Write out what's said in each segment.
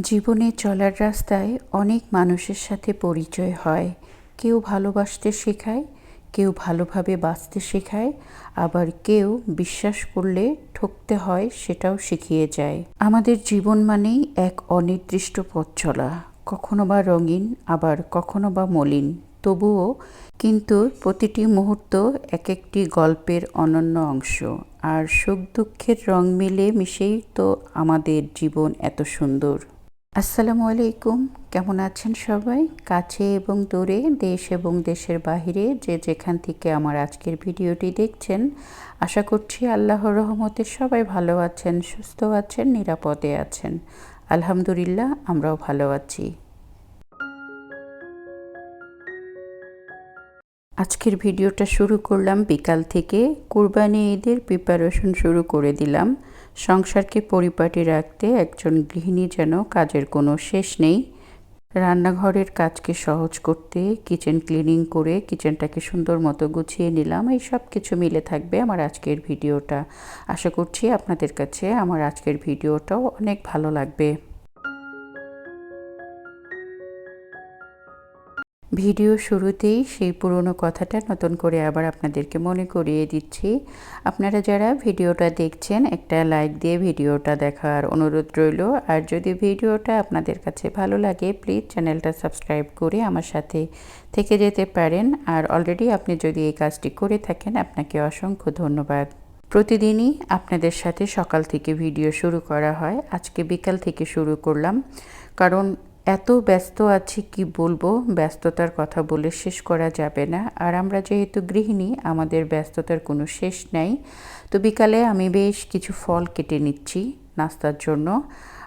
জীবনে চলার রাস্তায় অনেক মানুষের সাথে পরিচয় হয়। কেউ ভালোবাসতে শেখায়, কেউ ভালোভাবে বাঁচতে শেখায়, আবার কেউ বিশ্বাস করলে ঠকতে হয় সেটাও শিখিয়ে যায়। আমাদের জীবন মানেই এক অনির্দিষ্ট পথ চলা, কখনো বা রঙিন, আবার কখনো বা মলিন। তবুও কিন্তু প্রতিটি মুহূর্ত এক একটি গল্পের অনন্য অংশ, আর সুখ দুঃখের রং মিলে মিশেই তো আমাদের জীবন এত সুন্দর। আসসালামু আলাইকুম। কেমন আছেন সবাই? কাছে এবং দূরে, দেশ এবং দেশের বাহিরে যে যেখান থেকে আমার আজকের ভিডিওটি দেখছেন, আশা করছি আল্লাহর রহমতে সবাই ভালো আছেন, সুস্থ আছেন, নিরাপদে আছেন। আলহামদুলিল্লাহ, আমরাও ভালো আছি। আজকের ভিডিওটা শুরু করলাম বিকাল থেকে। কুরবানি ঈদের প্রিপারেশন শুরু করে দিলাম। সংসারকে পরিপাটি রাখতে একজন গৃহিণী যেন কাজের কোনো শেষ নেই। রান্নাঘরের কাজকে সহজ করতে কিচেন ক্লিনিং করে কিচেনটাকে সুন্দর মতো গুছিয়ে নিলাম, এই সব কিছু মিলে থাকবে আমার আজকের ভিডিওটা। আশা করছি আপনাদের কাছে আমার আজকের ভিডিওটাও অনেক ভালো লাগবে। ভিডিও শুরুতেই সেই পুরনো কথাটা নতুন করে আবার আপনাদেরকে মনে করিয়ে দিচ্ছি। আপনারা যারা ভিডিওটা দেখছেন, একটা লাইক দিয়ে ভিডিওটা দেখার অনুরোধ রইল। আর যদি ভিডিওটা আপনাদের কাছে ভালো লাগে, প্লিজ চ্যানেলটা সাবস্ক্রাইব করে আমার সাথে থেকে যেতে পারেন। আর অলরেডি আপনি যদি এই কাজটি করে থাকেন, আপনাকে অসংখ্য ধন্যবাদ। প্রতিদিনই আপনাদের সাথে সকাল থেকে ভিডিও শুরু করা হয়। আজকে বিকাল থেকে শুরু করলাম। কারণ এত ব্যস্ত আছি কি বলব? ব্যস্ততার কথা বলে শেষ করা যাবে না। আর আমরা যেহেতু গৃহিণী, আমাদের ব্যস্ততার কোনো শেষ নাই। তো বিকালে আমি বেশ কিছু ফল কেটে নিচ্ছি নাস্তার জন্য।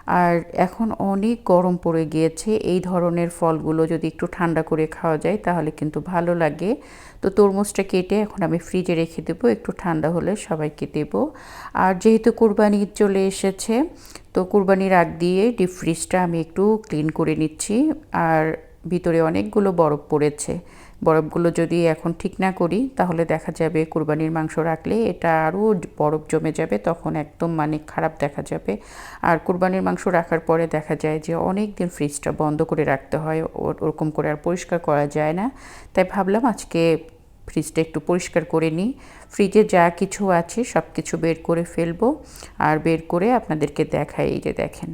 আর এখন অনেক গরম পড়ে গিয়েছে। এই ধরনের ফলগুলো যদি একটু ঠান্ডা করে খাওয়া যায়, তাহলে কিন্তু ভালো লাগে। তো তরমুজটা কেটে এখন আমি ফ্রিজে রেখে দেবো। একটু ঠান্ডা হলে সবাইকে দেব। আর যেহেতু কোরবানি চলে এসেছে তো কুরবানির আগ দিয়ে ডিপ ফ্রিজটা আমি একটু ক্লিন করে নিচ্ছি। আর ভিতরে অনেকগুলো বরফ পড়েছে। বরফগুলো যদি এখন ঠিক না করি, তাহলে দেখা যাবে কুরবানির মাংস রাখলে এটা আরও বরফ জমে যাবে, তখন একদম মানে খারাপ দেখা যাবে। আর কুরবানির মাংস রাখার পরে দেখা যায় যে অনেক দিন ফ্রিজটা বন্ধ করে রাখতে হয় ওরকম করে আর পরিষ্কার করা যায় না। তাই ভাবলাম আজকে ফ্রিজটা একটু পরিষ্কার করে নিই। ফ্রিজে যা কিছু আছে সব কিছু বের করে ফেলব আর বের করে আপনাদেরকে দেখাই। এই যে দেখেন,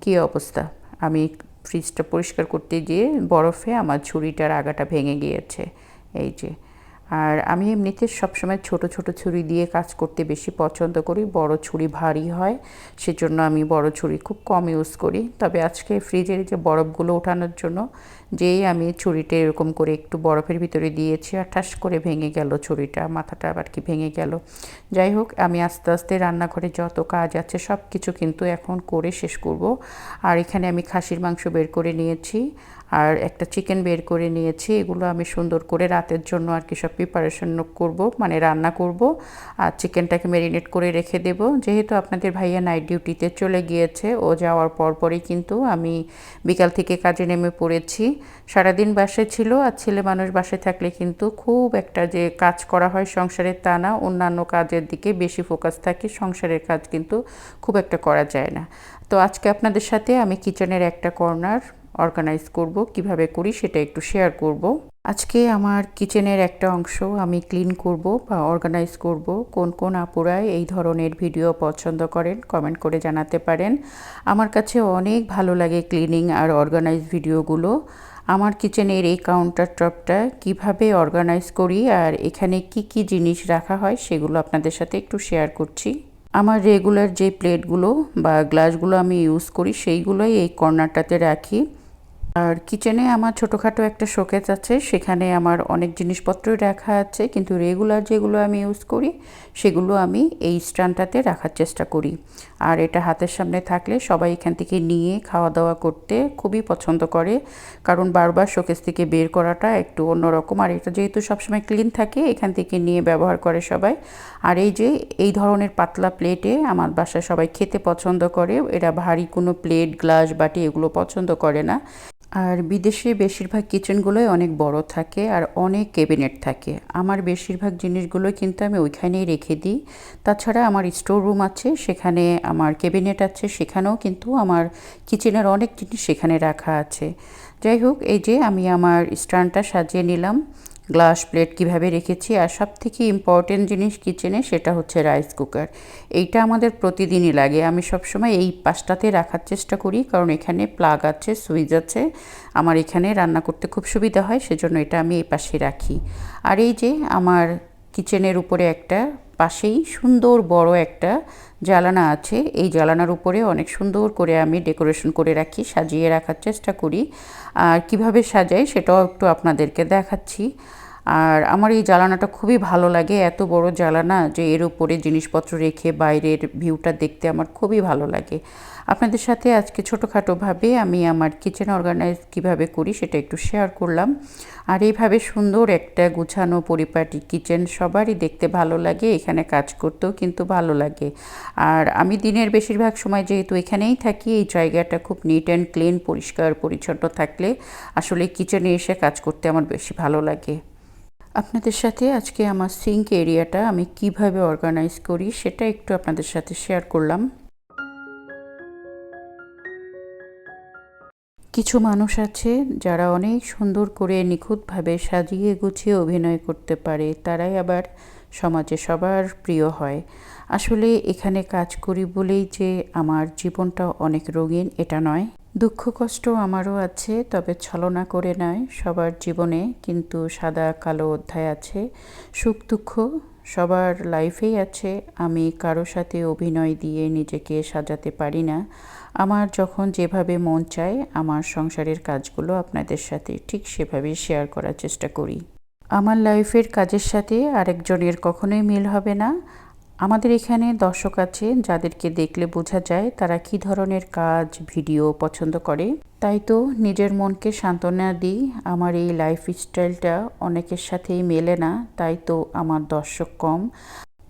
কি অবস্থা। আমি ফ্রিজটা পরিষ্কার করতে গিয়ে বরফে আমার ছুরিটার আগাটা ভেঙে গিয়েছে। এই যে আর আমি এমনিতে সবসময় ছোট ছোট ছুরি দিয়ে কাজ করতে বেশি পছন্দ করি। বড় ছুরি ভারী হয়, সেজন্য আমি বড় ছুরি খুব কম ইউজ করি। তবে আজকে ফ্রিজের যে বরফগুলো ওঠানোর জন্য, যেই আমি ছুরিটা এরকম করে একটু বরফের ভিতরে দিয়েছি আর ঠাস করে ভেঙে গেল ছুরিটা, মাথাটা আবার কি ভেঙে গেল। যাই হোক, আমি আস্তে আস্তে রান্নাঘরে যত কাজ আছে সব কিছু কিন্তু এখন করে শেষ করব। আর এখানে আমি খাসির মাংস বের করে নিয়েছি। আর একটা চিকেন বের করে নিয়েছি, এগুলো আমি সুন্দর করে রাতের জন্য আর কি সব প্রিপারেশন করব মানে রান্না করব। আর চিকেনটাকে ম্যারিনেট করে রেখে দেব। যেহেতু আপনাদের ভাইয়া নাইট ডিউটিতে চলে গিয়েছে, ও যাওয়ার পরপরই কিন্তু আমি বিকাল থেকে কাজে নেমে পড়েছি। সারাদিন বাসায় ছিল আর ছেলে মানুষ বাসায় থাকলে কিন্তু খুব একটা যে কাজ করা হয় সংসারের তা না, অন্যান্য কাজের দিকে বেশি ফোকাস থাকে, সংসারের কাজ কিন্তু খুব একটা করা যায় না। তো আজকে আপনাদের সাথে আমি কিচেনের একটা কর্নার অর্গানাইজ করব, কীভাবে করি সেটা একটু শেয়ার করব। আজকে আমার কিচেনের একটা অংশ আমি ক্লিন করব বা অর্গানাইজ করব। কোন কোন আপুরাই এই ধরনের ভিডিও পছন্দ করেন কমেন্ট করে জানাতে পারেন। আমার কাছে অনেক ভালো লাগে ক্লিনিং আর অর্গানাইজ ভিডিওগুলো। আমার কিচেনের এই কাউন্টার টপটা কীভাবে অর্গানাইজ করি আর এখানে কি কি জিনিস রাখা হয় সেগুলো আপনাদের সাথে একটু শেয়ার করছি। আমার রেগুলার যে প্লেটগুলো বা গ্লাসগুলো আমি ইউজ করি সেইগুলোই এই কর্নারটাতে রাখি। আর কিচেনে আমার ছোটোখাটো একটা শোকেস আছে, সেখানে আমার অনেক জিনিসপত্রই রাখা আছে, কিন্তু রেগুলার যেগুলো আমি ইউজ করি, সেগুলো আমি এই স্ট্যান্ডটাতে রাখার চেষ্টা করি। আর এটা হাতের সামনে থাকলে সবাই এখান থেকে নিয়ে খাওয়া দাওয়া করতে খুবই পছন্দ করে, কারণ বারবার শোকেস থেকে বের করাটা একটু অন্যরকম। আর এটা যেহেতু সবসময় ক্লিন থাকে, এখান থেকে নিয়ে ব্যবহার করে সবাই। আর এই যে, এই ধরনের পাতলা প্লেটে আমার বাসায় সবাই খেতে পছন্দ করে, এরা ভারী কোনো প্লেট, গ্লাস, বাটি এগুলো পছন্দ করে না। আর বিদেশে বেশিরভাগ কিচেনগুলোই অনেক বড় থাকে আর অনেক ক্যাবিনেট থাকে। আমার বেশিরভাগ জিনিসগুলো কিন্তু আমি ওইখানেই রেখে দিই। তাছাড়া আমার স্টোর রুম আছে, সেখানে আমার ক্যাবিনেট আছে, সেখানেও কিন্তু আমার কিচেনের অনেক জিনিস সেখানে রাখা আছে। যাই হোক, এই যে আমি আমার স্ট্যান্ডটা সাজিয়ে নিলাম। গ্লাস প্লেট কীভাবে রেখেছি আর সব থেকে ইম্পর্টেন্ট জিনিস কিচেনে সেটা হচ্ছে রাইস কুকার এইটা আমাদের প্রতিদিনই লাগে। আমি সবসময় এই পাশটাতে রাখার চেষ্টা করি, কারণ এখানে প্লাগ আছে, সুইচ আছে। আমার এখানে রান্না করতে খুব সুবিধা হয়, সেজন্য এটা আমি এই পাশে রাখি। আর এই যে আমার কিচেনের উপরে একটা পাশেই সুন্দর বড় একটা জ্বালানা আছে। এই জ্বালানার উপরে অনেক সুন্দর করে আমি ডেকোরেশন করে রাখি, সাজিয়ে রাখার চেষ্টা করি। আর কীভাবে সাজাই সেটাও একটু আপনাদেরকে দেখাচ্ছি। আর আমার এই জ্বালানাটা খুবই ভালো লাগে, এত বড় জ্বালানা যে এর উপরে জিনিসপত্র রেখে বাইরের ভিউটা দেখতে আমার খুবই ভালো লাগে। আপনাদের সাথে আজকে ছোটোখাটোভাবে আমি আমার কিচেন অর্গানাইজ কীভাবে করি সেটা একটু শেয়ার করলাম। আর এইভাবে সুন্দর একটা গুছানো পরিপাটি কিচেন সবারই দেখতে ভালো লাগে, এখানে কাজ করতেও কিন্তু ভালো লাগে। আর আমি দিনের বেশিরভাগ সময় যেহেতু এখানেই থাকি, এই জায়গাটা খুব নিট অ্যান্ড ক্লিন পরিষ্কার, পরিচ্ছন্ন থাকলে আসলে কিচেনে এসে কাজ করতে আমার বেশি ভালো লাগে। আপনাদের সাথে আজকে আমার সিঙ্ক এরিয়াটা আমি কীভাবে অর্গানাইজ করি সেটা একটু আপনাদের সাথে শেয়ার করলাম। কিছু মানুষ আছে যারা অনেক সুন্দর করে নিখুঁতভাবে সাজিয়ে গুছিয়ে অভিনয় করতে পারে, তারাই আবার সমাজে সবার প্রিয় হয়। আসলে এখানে কাজ করি বলেই যে আমার জীবনটা অনেক রঙিন, এটা নয়। দুঃখ কষ্ট আমারও আছে, তবে ছলনা করে নয়, সবার জীবনে কিন্তু সাদা কালো অধ্যায় আছে। সুখ দুঃখ সবার লাইফেই আছে, আমি কারও সাথে অভিনয় দিয়ে নিজেকে সাজাতে পারি না। আমার যখন যেভাবে মন চায়, আমার সংসারের কাজগুলো আপনাদের সাথে ঠিক সেভাবে শেয়ার করার চেষ্টা করি। আমার লাইফের কাজের সাথে আরেকজনের কখনোই মিল হবে না। আমাদের এখানে দর্শক আছে, যাদেরকে দেখলে বোঝা যায় তারা কি ধরনের কাজ ভিডিও পছন্দ করে। তাই তো নিজের মনকে সান্ত্বনা দিই, আমার এই লাইফ স্টাইলটা অনেকের সাথেই মেলে না, তাই তো আমার দর্শক কম।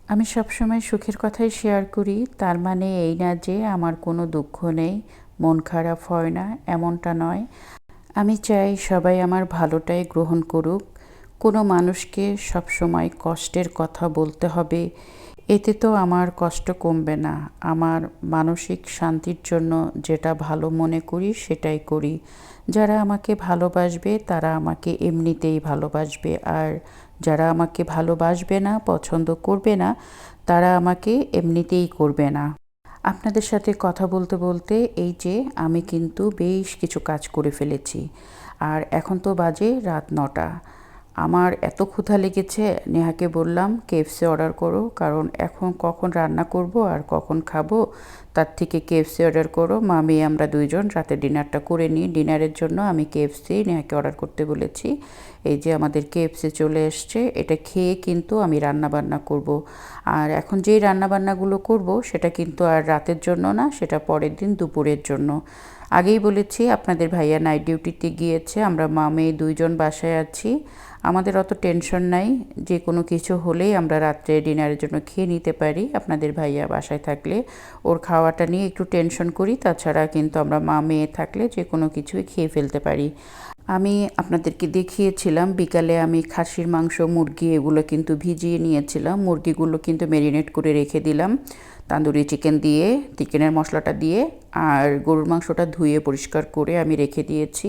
আমি সবসময় সুখের কথাই শেয়ার করি, তার মানে এই না যে আমার কোনো দুঃখ নেই, মন খারাপ হয় না, এমনটা নয়। আমি চাই সবাই আমার ভালোটাই গ্রহণ করুক। কোনো মানুষকে সবসময় কষ্টের কথা বলতে হবে। এতে তো আমার কষ্ট কমবে না। আমার মানসিক শান্তির জন্য যেটা ভালো মনে করি, সেটাই করি। যারা আমাকে ভালোবাসবে, তারা আমাকে এমনিতেই ভালোবাসবে। আর যারা আমাকে ভালোবাসবে না, পছন্দ করবে না, তারা আমাকে এমনিতেই করবে না। আপনাদের সাথে কথা বলতে বলতে এই যে আমি কিন্তু বেশ কিছু কাজ করে ফেলেছি। আর এখন তো বাজে রাত নটা। আমার এত ক্ষুধা লেগেছে, নেহাকে বললাম, কেএফসি অর্ডার করো, কারণ এখন কখন রান্না করব আর কখন খাব তার থেকে কেএফসি অর্ডার করো। মামি আমরা দুইজন রাতে ডিনারটা করে নিই। ডিনারের জন্য আমি কেএফসি নেহাকে অর্ডার করতে বলেছি। এই যে আমাদের কেএফসি চলে এসছে। এটা খেয়ে কিন্তু আমি রান্না বান্না করব। আর এখন যেই রান্না বান্নাগুলো করব, সেটা কিন্তু আর রাতের জন্য না, সেটা পরের দিন দুপুরের জন্য। আগেই বলেছি, আপনাদের ভাইয়া নাইট ডিউটিতে গিয়েছে। আমরা মা, মেয়ে দুইজন বাসায় আছি। আমাদের অত টেনশন নাই। যে কোনো কিছু হলেই আমরা রাত্রে ডিনারের জন্য খেয়ে নিতে পারি। আপনাদের ভাইয়া বাসায় থাকলে ওর খাওয়াটা নিয়ে একটু টেনশন করি। তাছাড়া কিন্তু আমরা মা মেয়ে থাকলে যে কোনো কিছুই খেয়ে ফেলতে পারি। আমি আপনাদেরকে দেখিয়েছিলাম, বিকালে আমি খাসির মাংস, মুরগি এগুলো কিন্তু ভিজিয়ে নিয়েছিলাম। মুরগিগুলো কিন্তু ম্যারিনেট করে রেখে দিলাম। তান্দুরি চিকেন দিয়ে চিকেনের মশলাটা দিয়ে, আর গরুর মাংসটা ধুয়ে পরিষ্কার করে আমি রেখে দিয়েছি।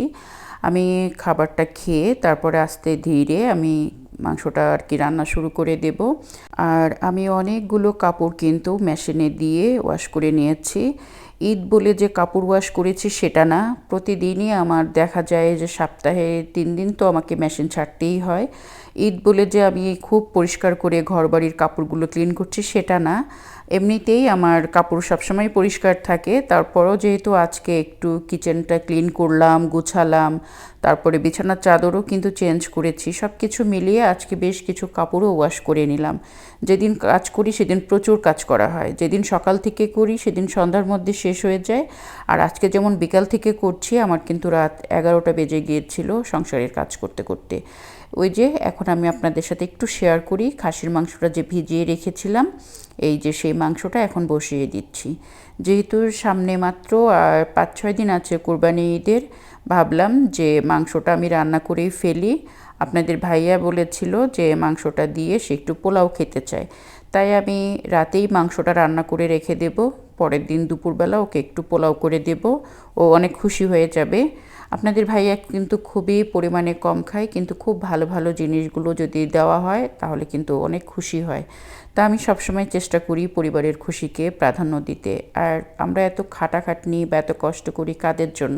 আমি খাবারটা খেয়ে তারপরে আস্তে ধীরে আমি মাংসটা আর কি রান্না শুরু করে দেব। আর আমি অনেকগুলো কাপড় কিন্তু মেশিনে দিয়ে ওয়াশ করে নিয়েছি। ঈদ বলে যে কাপড় ওয়াশ করেছি সেটা না। প্রতিদিনই আমার দেখা যায় যে সপ্তাহে তিন দিন তো আমাকে মেশিন ছাড়তেই হয়। ঈদ বলে যে আমি খুব পরিষ্কার করে ঘর বাড়ির কাপড়গুলো ক্লিন করছি সেটা না। এমনিতেই আমার কাপড় সবসময় পরিষ্কার থাকে। তারপরও যেহেতু আজকে একটু কিচেনটা ক্লিন করলাম, গুছালাম তারপরে বিছানার চাদরও কিন্তু চেঞ্জ করেছি। সব কিছু মিলিয়ে আজকে বেশ কিছু কাপড়ও ওয়াশ করে নিলাম। যেদিন কাজ করি সেদিন প্রচুর কাজ করা হয়। যেদিন সকাল থেকে করি সেদিন সন্ধ্যার মধ্যে শেষ হয়ে যায়। আর আজকে যেমন বিকাল থেকে করছি, আমার কিন্তু রাত এগারোটা বেজে গিয়েছিল সংসারের কাজ করতে করতে। ওই যে এখন আমি আপনাদের সাথে একটু শেয়ার করি, খাসির মাংসটা যে ভিজিয়ে রেখেছিলাম, এই যে সেই মাংসটা এখন বসিয়ে দিচ্ছি। যেহেতু সামনে মাত্র পাঁচ ছয় দিন আছে কোরবানি ঈদের ভাবলাম যে মাংসটা আমি রান্না করেই ফেলি। আপনাদের ভাইয়া বলেছিল যে মাংসটা দিয়ে সে একটু পোলাও খেতে চায়। তাই আমি রাতেই মাংসটা রান্না করে রেখে দেব। পরের দিন দুপুরবেলা ওকে একটু পোলাও করে দেব। ও অনেক খুশি হয়ে যাবে। আপনাদের ভাইয়া কিন্তু খুবই পরিমাণে কম খায়, কিন্তু খুব ভালো ভালো জিনিসগুলো যদি দেওয়া হয় তাহলে কিন্তু অনেক খুশি হয়। তা আমি সবসময় চেষ্টা করি পরিবারের খুশিকে প্রাধান্য দিতে। আর আমরা এত খাটাখাটনি বা এত কষ্ট করি কাদের জন্য?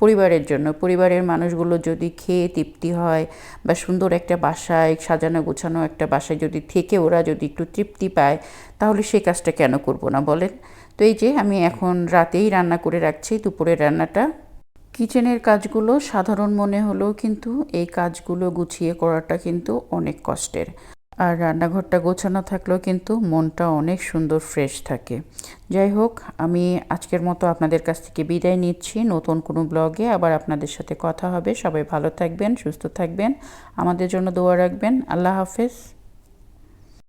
পরিবারের জন্য। পরিবারের মানুষগুলো যদি খেয়ে তৃপ্তি হয় বা সুন্দর একটা বাসায় সাজানো গোছানো একটা বাসায় যদি থেকে ওরা যদি একটু তৃপ্তি পায়, তাহলে সেই কাজটা কেন করব না বলেন? তো এই যে আমি এখন রাতেই রান্না করে রাখছি দুপুরের রান্নাটা। কিচেনের কাজগুলো সাধারণ মনে হলেও কিন্তু এই কাজগুলো গুছিয়ে করাটা কিন্তু অনেক কষ্টের। আর রান্নাঘরটা গোছানো থাকলেও কিন্তু মনটা অনেক সুন্দর ফ্রেশ থাকে। যাই হোক, আমি আজকের মতো আপনাদের কাছ থেকে বিদায় নিচ্ছি। নতুন কোনো ব্লগে আবার আপনাদের সাথে কথা হবে। সবাই ভালো থাকবেন, সুস্থ থাকবেন। আমাদের জন্য দোয়া রাখবেন। আল্লাহ হাফেজ।